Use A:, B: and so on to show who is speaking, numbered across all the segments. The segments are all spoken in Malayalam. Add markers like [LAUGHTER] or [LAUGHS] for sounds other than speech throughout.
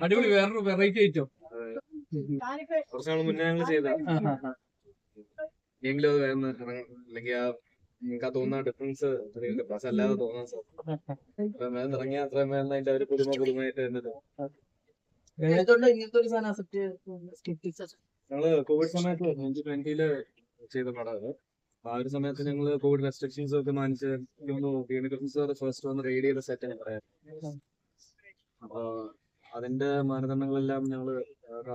A: അടിപൊളി വേറൊരു വെറൈറ്റി ഐറ്റം
B: കുറച്ച് നാൾ മുന്നേ ഞങ്ങൾ ചെയ്ത എങ്കിലും അത് വേറെ അല്ലെങ്കിൽ ആ നിങ്ങൾക്ക് ആ തോന്നുന്ന ഡിഫറൻസ് പക്ഷെ അല്ലാതെ തോന്നാൻ സാധിക്കും ഇറങ്ങിയ അത്രയും വേഗം അതിന്റെ ഒരു പുതുമ പുതുമയായിട്ട് വരുന്നത്. ഞങ്ങൾ കോവിഡ് സമയത്ത് ട്വന്റി ട്വന്റിയിൽ ചെയ്ത പടമാണ് അപ്പൊ ആ ഒരു സമയത്ത് ഞങ്ങൾ കോവിഡ് റെസ്ട്രിക്ഷൻസ് ഒക്കെ മാനിച്ച് ഫസ്റ്റ് വന്ന് റെയ്ഡ് ചെയ്ത സെറ്റ് ആണ് പറയാം. അപ്പൊ അതിന്റെ മാനദണ്ഡങ്ങളെല്ലാം ഞങ്ങൾ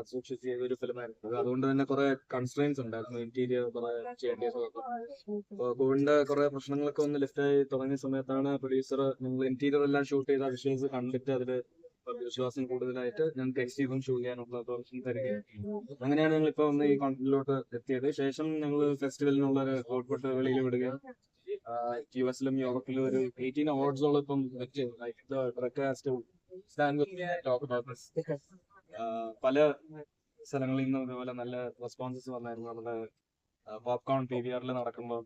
B: സൂക്ഷിച്ച് ചെയ്ത ഒരു ഫിലിമായിരുന്നു അത് അതുകൊണ്ട് തന്നെ കുറെ കൺസ്ട്രെയിൻസ് ഉണ്ടായിരുന്നു. ഇന്റീരിയർ കുറെ ഒക്കെ. അപ്പൊ കോവിഡിന്റെ കുറെ പ്രശ്നങ്ങളൊക്കെ ഒന്ന് ലിഫ്റ്റ് ആയി തുടങ്ങിയ സമയത്താണ് പ്രൊഡ്യൂസർ ഞങ്ങൾ ഇന്റീരിയർ എല്ലാം ഷൂട്ട് ചെയ്ത വിഷ്വൽസ് കണ്ടിട്ട് അതിൽ വിശ്വാസം കൂടുതലായിട്ട് ഞങ്ങൾക്ക് എക്സ്റ്റീവും ഷൂ ചെയ്യാനുള്ള ഓപ്ഷൻ തരികയും അങ്ങനെയാണ് ഞങ്ങൾ ഇപ്പൊ ഒന്ന് ഈ കോണ്ടിലോട്ട് എത്തിയത്. ശേഷം ഞങ്ങൾ ഫെസ്റ്റിവലിനുള്ള ഒരു ഔട്ട്പുട്ട് വെളിയിൽ വിടുകയും യു എസിലും യൂറോപ്പിലും ഒരു എയ്റ്റീൻ അവാർഡ്സോളം ഇപ്പം പല സ്ഥലങ്ങളിൽ നിന്നും ഇതുപോലെ നല്ല റെസ്പോൺസസ് വന്നായിരുന്നു നമ്മുടെ പോപ്കോൺ പി വി ആറിൽ നടക്കുമ്പോൾ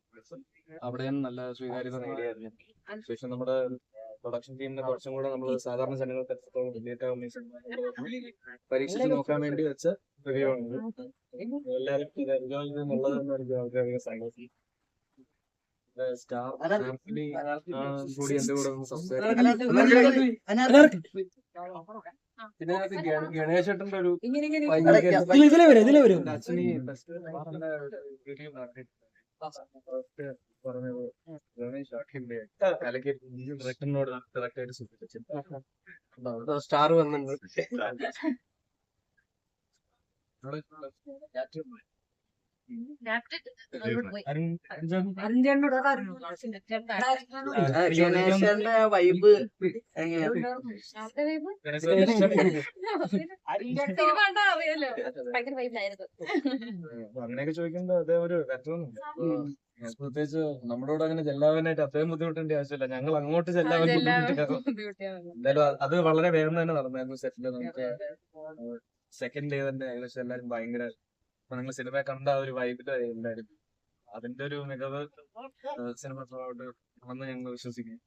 B: അവിടെയും നല്ല സ്വീകാര്യത നേടിയായിരുന്നു. ശേഷം നമ്മുടെ പ്രൊഡക്ഷൻ ടീമിനെ കുറച്ചും കൂടെ നമ്മൾ സാധാരണ ജനങ്ങൾക്ക് എത്രത്തോളം റിലേറ്റ് പരീക്ഷിച്ച് നോക്കാൻ വേണ്ടി വെച്ച എല്ലാവരും ഇത് എൻജോയ് എനിക്ക് വളരെയധികം സന്തോഷം സ്റ്റാർ ഫാമിലി കൂടി എന്റെ കൂടെ ഒന്ന് സംസാരിക്കും.
A: പിന്നെ ഗണ- ഗണേശേട്ടന്റെ ഒരു
C: ഇതിലെ വരും
B: പറഞ്ഞത് ഗണേഷ് അഖിലിന്റെ കലക്കി ഡയറക്ടറിനോട് ഡയറക്റ്റ് ആയിട്ട് സൂചിപ്പിച്ചു
A: സ്റ്റാർ വന്നിട്ടുണ്ട്
C: ഗണേശന്റെ വൈബ്
B: അങ്ങനെയൊക്കെ ചോദിക്കുമ്പോ അതേ ഒരു പ്രത്യേകിച്ച് നമ്മുടെ കൂടെ അങ്ങനെ ചെല്ലാവാനായിട്ട് അത്രയും ബുദ്ധിമുട്ടേണ്ട ആവശ്യമില്ല. ഞങ്ങൾ അങ്ങോട്ട് ബുദ്ധിമുട്ടില്ല. എന്തായാലും അത് അത് വളരെ വേഗം തന്നെ നടന്നായിരുന്നു സെറ്റിൽ നമുക്ക് സെക്കൻഡ് ഡേ തന്നെ ഏകദേശം എല്ലാരും ഭയങ്കര ഇപ്പൊ നിങ്ങൾ സിനിമ കണ്ട ആ ഒരു വൈബിൽ എല്ലാവരും അതിന്റെ ഒരു മികവ് സിനിമ ആണെന്ന് ഞങ്ങൾ വിശ്വസിക്കുന്നു.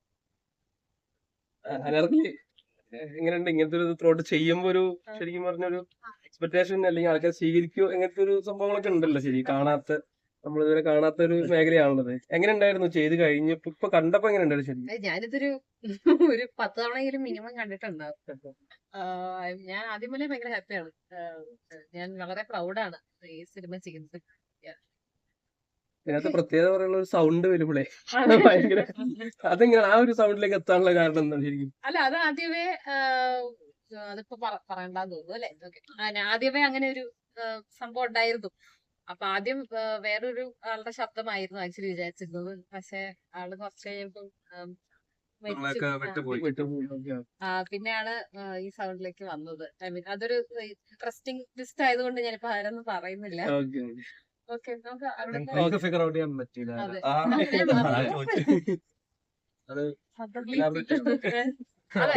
A: എങ്ങനെയുണ്ട് ഇങ്ങനത്തെ ഒരു ത്രോട്ട് ചെയ്യുമ്പോ ഒരു ശരിക്കും പറഞ്ഞൊരു എക്സ്പെക്ടേഷൻ അല്ലെങ്കിൽ ആൾക്കാർ സ്വീകരിക്കോ ഇങ്ങനത്തെ ഒരു സംഭവങ്ങളൊക്കെ ഉണ്ടല്ലോ ശരി കാണാത്ത നമ്മൾ ഇതുവരെ കാണാത്ത ഒരു മേഖലയാണുള്ളത്. എങ്ങനെ ഉണ്ടായിരുന്നു ചെയ്ത് കഴിഞ്ഞപ്പോ ഇപ്പൊ കണ്ടപ്പോ എങ്ങനെ ഉണ്ടായിരുന്നു ശരി
D: ഞാനിതൊരു [LAUGHS] ഒരു പത്ത് തവണയെങ്കിലും മിനിമം കണ്ടിട്ടുണ്ടാവും ഞാൻ ആദ്യം മുതലേ ഭയങ്കര ഹാപ്പിയാണ്. ഞാൻ വളരെ പ്രൗഡാണ് ഈ സിനിമ ചെയ്യുന്നത്.
A: ഇതിനകത്ത് പ്രത്യേകത പറയാനുള്ള ഒരു സൗണ്ട് വരുമ്പോഴേ ഭയങ്കര. അതെങ്ങനെ ആ ഒരു സൗണ്ടിലേക്ക് എത്താനുള്ള കാരണം എന്താണ് ശരിക്കും?
D: അല്ല അത് ആദ്യമേ അതിപ്പോ പറ- പറയണ്ടാന്ന് തോന്നുന്നു അല്ലെ? ആദ്യമേ അങ്ങനെ ഒരു സംഭവം ഉണ്ടായിരുന്നു. അപ്പൊ ആദ്യം വേറൊരു ആളുടെ ശബ്ദമായിരുന്നു ആക്ച്വലി വിചാരിച്ചിരുന്നത്. പക്ഷെ ആൾ കുറച്ച് കഴിയുമ്പോൾ പിന്നെയാണ് ഈ സൗണ്ടിലേക്ക് വന്നത്. ഐ മീൻ അതൊരു ഇൻട്രസ്റ്റിംഗ് ലിസ്റ്റ് ആയതുകൊണ്ട് ഞാനിപ്പോ ആരൊന്നും പറയുന്നില്ല.
A: ഓക്കെ
D: നമുക്ക്
B: ഫിഗർ ഔട്ട് ചെയ്യാൻ പറ്റില്ല
D: അതെ.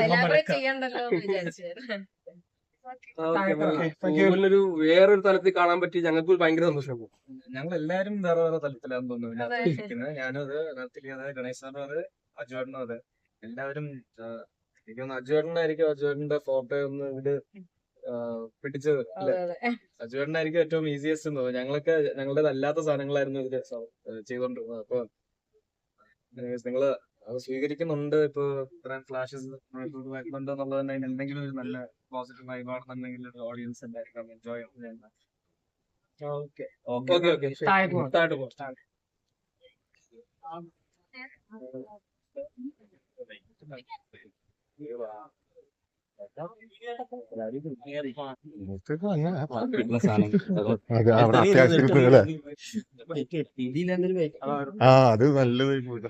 D: എലാബറേറ്റ് ചെയ്യണ്ടല്ലോ എന്ന് വിചാരിച്ചു.
A: ഒരു വേറൊരു തലത്തിൽ കാണാൻ പറ്റി ഞങ്ങൾക്ക് ഭയങ്കര സന്തോഷം
B: ഞങ്ങൾ എല്ലാരും വേറെ വേറെ തലത്തിലാന്ന് തോന്നുന്നു.
D: ഞാനത്
B: അതായത് ഞാനും അത് നർത്തിലി അതെ ഗണേശ് സാറും അതെ അജുവേട്ടനും അതെ. എല്ലാവരും എനിക്കൊന്ന് അജുവേട്ടനായിരിക്കും അജുവേട്ടന്റെ ഫോട്ടോ ഒന്ന് ഇത് ആ, പിടിച്ചത് അജുവേട്ടനായിരിക്കും ഏറ്റവും ഈസിയസ്റ്റ് എന്ന് തോന്നുന്നു. ഞങ്ങളൊക്കെ ഞങ്ങളുടെ അല്ലാത്ത സാധനങ്ങളായിരുന്നു ഇതിൽ ഏ, ചെയ്തോണ്ടിരുന്നത്. അപ്പൊ നിങ്ങൾ അത് സ്വീകരിക്കുന്നുണ്ട് ഇപ്പൊ ഇത്രയും ഫ്ലാഷസ് വരുന്നുണ്ട് എന്നുള്ളത് തന്നെ എന്തെങ്കിലും ഒരു നല്ല പോസിറ്റീവ് വൈബാണെന്നുണ്ടെങ്കിൽ ഓഡിയൻസ് എന്തായിരിക്കും എൻജോയ്
A: ഓക്കെ
B: ഓക്കെ
A: ഓക്കെ
C: താഴോട്ട് പോകാം.
E: ആ അത് നല്ലത് പോയില്ല